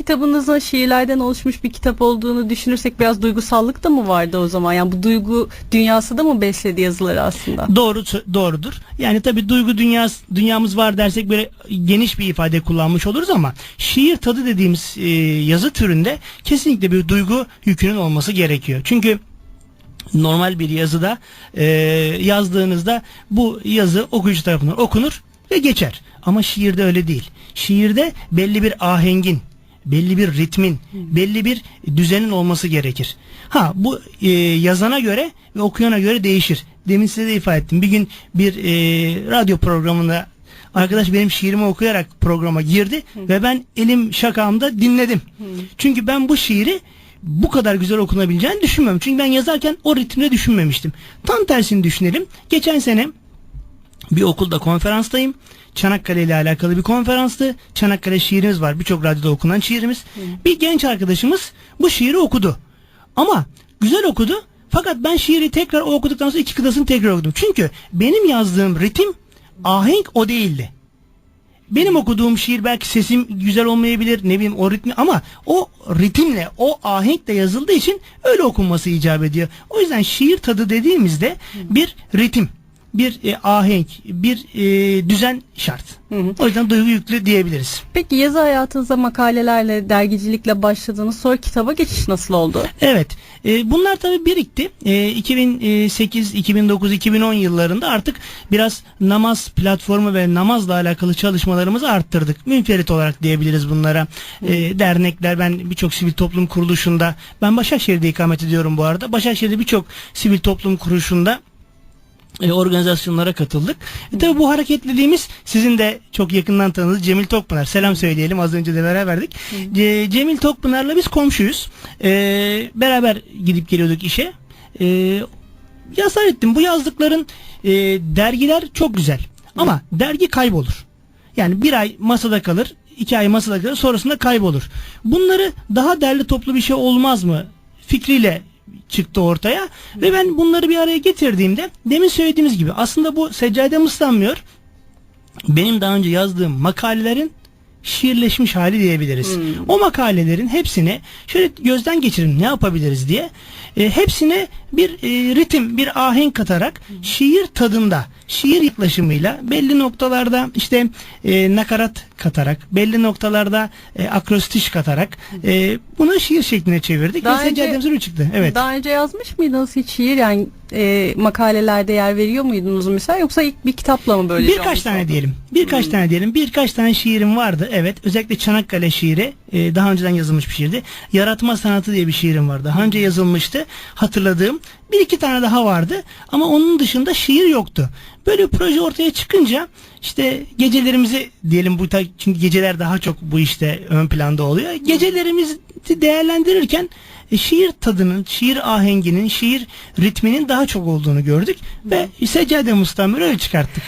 kitabınızın şiirlerden oluşmuş bir kitap olduğunu düşünürsek biraz duygusallık da mı vardı o zaman? Yani bu duygu dünyası da mı besledi yazıları aslında? Doğru doğrudur. Yani tabii duygu dünyası dünyamız var dersek böyle geniş bir ifade kullanmış oluruz ama şiir tadı dediğimiz e, yazı türünde kesinlikle bir duygu yükünün olması gerekiyor. Çünkü normal bir yazıda e, yazdığınızda bu yazı okuyucu tarafından okunur ve geçer. Ama şiirde öyle değil. Şiirde belli bir ahengin, belli bir ritmin, belli bir düzenin olması gerekir. Ha bu e, yazana göre ve okuyana göre değişir. Demin size de ifade ettim. Bir gün bir e, radyo programında arkadaş benim şiirimi okuyarak programa girdi ve ben elim şakağımda dinledim. Çünkü ben bu şiiri bu kadar güzel okunabileceğini düşünmüyorum. Çünkü ben yazarken o ritimde düşünmemiştim. Tam tersini düşünelim. Geçen sene bir okulda konferanstayım. Çanakkale ile alakalı bir konferanstı. Çanakkale şiirimiz var. Birçok radyoda okunan şiirimiz. Bir genç arkadaşımız bu şiiri okudu. Ama güzel okudu. Fakat ben şiiri tekrar o okuduktan sonra iki kıtasını tekrar okudum. Çünkü benim yazdığım ritim ahenk o değildi. Benim okuduğum şiir belki sesim güzel olmayabilir ne bileyim o ritmi ama o ritimle o ahenkle yazıldığı için öyle okunması icap ediyor. O yüzden şiir tadı dediğimizde bir ritim, bir e, ahenk, bir e, düzen şart. O yüzden duygu yüklü diyebiliriz. Peki yazı hayatınıza makalelerle, dergicilikle başladığınız sonra kitaba geçiş nasıl oldu? Evet. E, bunlar tabii birikti. E, 2008, 2009, 2010 yıllarında artık biraz namaz platformu ve namazla alakalı çalışmalarımızı arttırdık. Münferit olarak diyebiliriz bunlara. E, dernekler, ben birçok sivil toplum kuruluşunda, ben Başakşehir'de ikamet ediyorum bu arada. Başakşehir'de birçok sivil toplum kuruluşunda e, organizasyonlara katıldık. E, tabii bu hareketliliğimiz sizin de çok yakından tanıdığınız Cemil Tokpınar. Selam söyleyelim az önce de beraberdik. Ce- Cemil Tokpınar'la biz komşuyuz. E, beraber gidip geliyorduk işe. E, yazar ettim. Bu yazdıkların e, dergiler çok güzel. Ama dergi kaybolur. Yani bir ay masada kalır, iki ay masada kalır, sonrasında kaybolur. Bunları daha derli toplu bir şey olmaz mı fikriyle çıktı ortaya ve ben bunları bir araya getirdiğimde demin söylediğimiz gibi aslında bu seccadem ıslanmıyor. Benim daha önce yazdığım makalelerin şiirleşmiş hali diyebiliriz. O makalelerin hepsini şöyle gözden geçirin ne yapabiliriz diye e, hepsine bir e, ritim, bir ahenk katarak şiir tadında, şiir yaklaşımıyla belli noktalarda işte e, nakarat katarak, belli noktalarda e, akrostiş katarak e, bunu şiir şekline çevirdik Daha ve önce- öyle çıktı. Evet. Daha önce yazmış mıydınız hiç şiir yani e, makalelerde yer veriyor muydunuz mesela yoksa ilk bir kitapla mı böyle? Birkaç tane diyelim. Birkaç tane diyelim. Birkaç tane şiirim vardı. Evet. Özellikle Çanakkale şiiri e, daha önceden yazılmış bir şiirdi. Yaratma sanatı diye bir şiirim var. Daha önce yazılmıştı. Hatırladığım. Bir iki tane daha vardı. Ama onun dışında şiir yoktu. Böyle bir proje ortaya çıkınca işte gecelerimizi diyelim bu çünkü geceler daha çok bu işte ön planda oluyor. Gecelerimizi değerlendirirken e, şiir tadının, şiir ahenginin, şiir ritminin daha çok olduğunu gördük ve Seccade Mustamir öyle çıkarttık.